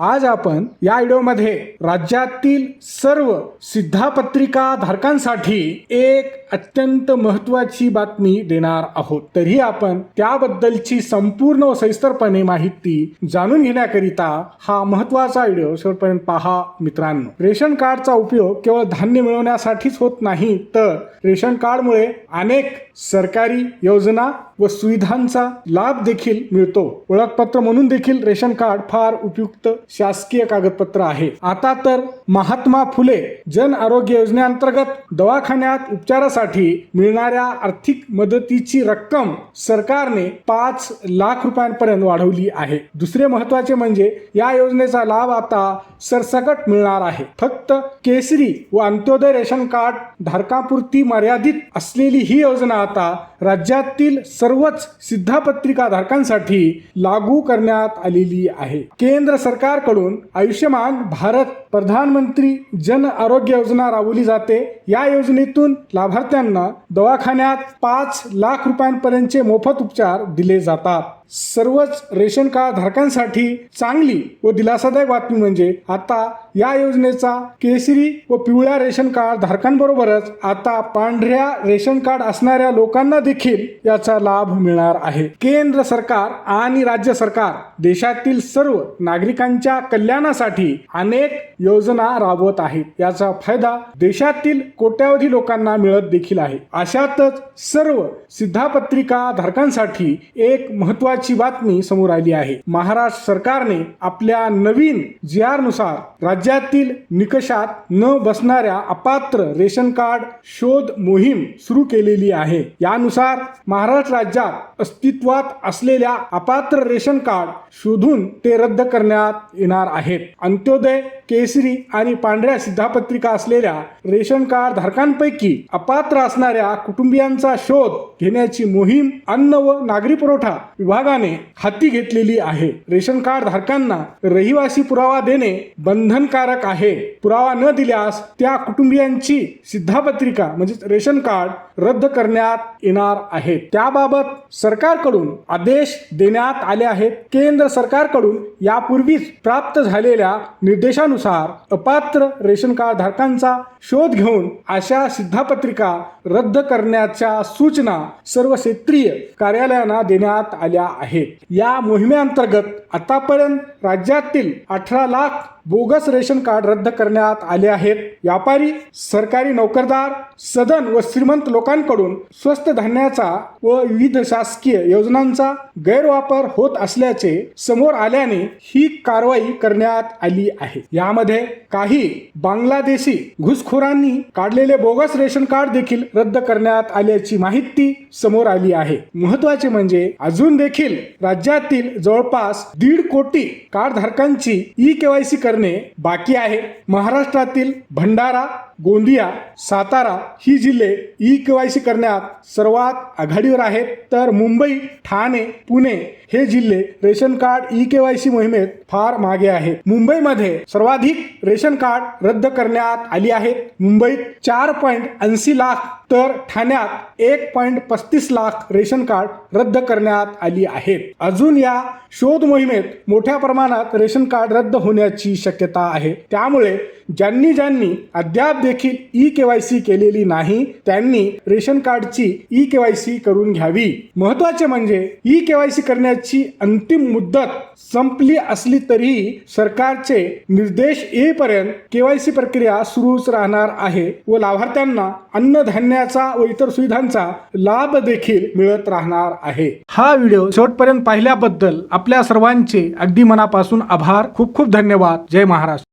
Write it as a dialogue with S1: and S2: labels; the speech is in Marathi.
S1: आज आपण या व्हिडिओमध्ये राज्यातील सर्व सिद्धापत्रिका धारकांसाठी एक अत्यंत महत्वाची बातमी देणार आहोत. तरी आपण त्याबद्दलची संपूर्ण व सविस्तरपणे माहिती जाणून घेण्याकरिता हा महत्त्वाचा व्हिडिओ शेवटपर्यंत पहा मित्रांनो. रेशन कार्डचा उपयोग केवळ धान्य मिळवण्यासाठीच होत नाही तर रेशन कार्डमुळे अनेक सरकारी योजना व सुविधांचा लाभ देखील मिळतो. ओळखपत्र म्हणून देखील रेशन कार्ड फार उपयुक्त शासकीय कागदपत्र आहे. आता तर महात्मा फुले जन आरोग्य योजनेअंतर्गत दवाखान्यात उपचारासाठी मिळणाऱ्या आर्थिक मदतीची रक्कम सरकारने पाच लाख रुपयांपर्यंत वाढवली आहे. दुसरे महत्त्वाचे म्हणजे या योजनेचा लाभ आता सरसकट मिळणार आहे. फक्त केसरी व अंत्योदय रेशन कार्ड धारकापुरती मर्यादित असलेली ही योजना आता राज्यातील सर्वच सिद्धापत्रिका धारकांसाठी लागू करण्यात आलेली आहे. केंद्र सरकार सरकारकडून आयुष्यमान भारत प्रधानमंत्री जन आरोग्य योजना राबवली जाते. या योजनेतून लाभार्थ्यांना दवाखान्यात पाच लाख रुपयांपर्यंतचे मोफत उपचार दिले जातात. सर्वच रेशन कार्ड धारकांसाठी चांगली व दिलासादायक बातमी म्हणजे आता या योजनेचा केसरी व पिवळ्या रेशन कार्ड धारकांबरोबरच आता पांढऱ्या रेशन कार्ड असणाऱ्या लोकांना देखील याचा लाभ मिळणार आहे. केंद्र सरकार आणि राज्य सरकार देशातील सर्व नागरिकांच्या कल्याणासाठी अनेक योजना राबवत आहेत. याचा फायदा देशातील कोट्यावधी लोकांना मिळत देखील आहे. अशातच सर्व सिद्धापत्रिका धारकांसाठी एक महत्वाची बातमी समोर आली आहे. महाराष्ट्र सरकारने आपल्या नवीन जी आरनुसार राज्यातील निकषात न बसणाऱ्या अपात्र रेशन कार्ड शोध मोहीम सुरू केलेली आहे. यानुसार महाराष्ट्र राज्यात अस्तित्वात असलेल्या अपात्र रेशन कार्ड शोधून ते रद्द करण्यात येणार आहेत. अंत्योदय केसरी आणि पांढऱ्या सिद्धापत्रिका असलेल्या रेशन कार्ड धारकांपैकी अपात्र असणाऱ्या कुटुंबियांचा शोध घेण्याची मोहीम अन्न व नागरी पुरवठा विभाग विभागाने हाती घेतलेली आहे. रेशन कार्ड धारकांना रहिवासी पुरावा देणे बंधनकारक आहे. पुरावा न दिल्यास त्या कुटुंबियांची सिद्धापत्रिका म्हणजेच रेशन कार्ड रद्द करण्यात येणार आहे. त्याबाबत सरकारकडून आदेश देण्यात आले आहेत. केंद्र सरकारकडून यापूर्वीच प्राप्त झालेल्या निर्देशानुसार अपात्र रेशन कार्ड धारकांचा शोध घेऊन अशा सिद्धापत्रिका रद्द करण्याच्या सूचना सर्व क्षेत्रीय कार्यालयांना देण्यात आल्या आहेत. या मोहिमेअंतर्गत आतापर्यंत राज्यातील अठरा लाख बोगस रेशन कार्ड रद्द करण्यात आले आहेत. व्यापारी सरकारी नोकरदार सदन व श्रीमंत लोकांकडून स्वस्त धान्याचा व विविध शासकीय योजनांचा गैरवापर होत असल्याचे समोर आल्याने ही कारवाई करण्यात आली आहे. यामध्ये काही बांगलादेशी घुसखोरांनी काढलेले बोगस रेशन कार्ड देखील रद्द करण्यात आल्याची माहिती समोर आली आहे. महत्त्वाचे म्हणजे अजून देखील राज्यातील जवळपास दीड कोटी कार्डधारकांची ई केवायसी करणे बाकी आहे. महाराष्ट्रातील भंडारा गोंदिया सातारा ही जिल्हे ई केवायसी करण्यात सर्वात आघाडीवर आहेत. तर मुंबई ठाणे पुणे हे जिल्हे रेशन कार्ड ई केवायसी मोहिमेत फार मागे आहेत. मुंबईमध्ये सर्वाधिक रेशन कार्ड रद्द करण्यात आली आहेत. मुंबईत चार पॉईंट ऐंशी लाख तर ठाण्यात एक पॉईंट पस्तीस लाख रेशन कार्ड रद्द करण्यात आली आहेत. अजून या शोध मोहिमेत मोठ्या प्रमाणात रेशन कार्ड रद्द होण्याची शक्यता आहे. त्यामुळे ज्यांनी ज्यांनी अद्याप देखील ई केवायसी केलेली नाही त्यांनी रेशन कार्डची ई केवायसी करून घ्यावी. महत्त्वाचे म्हणजे ई केवायसी करण्याची अंतिम मुदत संपली असली तरीही सरकारचे निर्देश येईपर्यंत केवायसी प्रक्रिया सुरूच राहणार आहे व लाभार्थ्यांना अन्नधान्याचा व इतर सुविधांचा लाभ देखील मिळत राहणार आहे. हा व्हिडिओ शेवटपर्यंत पाहिल्याबद्दल आपल्या सर्वांचे अगदी मनापासून आभार. खूप खूप धन्यवाद. जय महाराष्ट्र.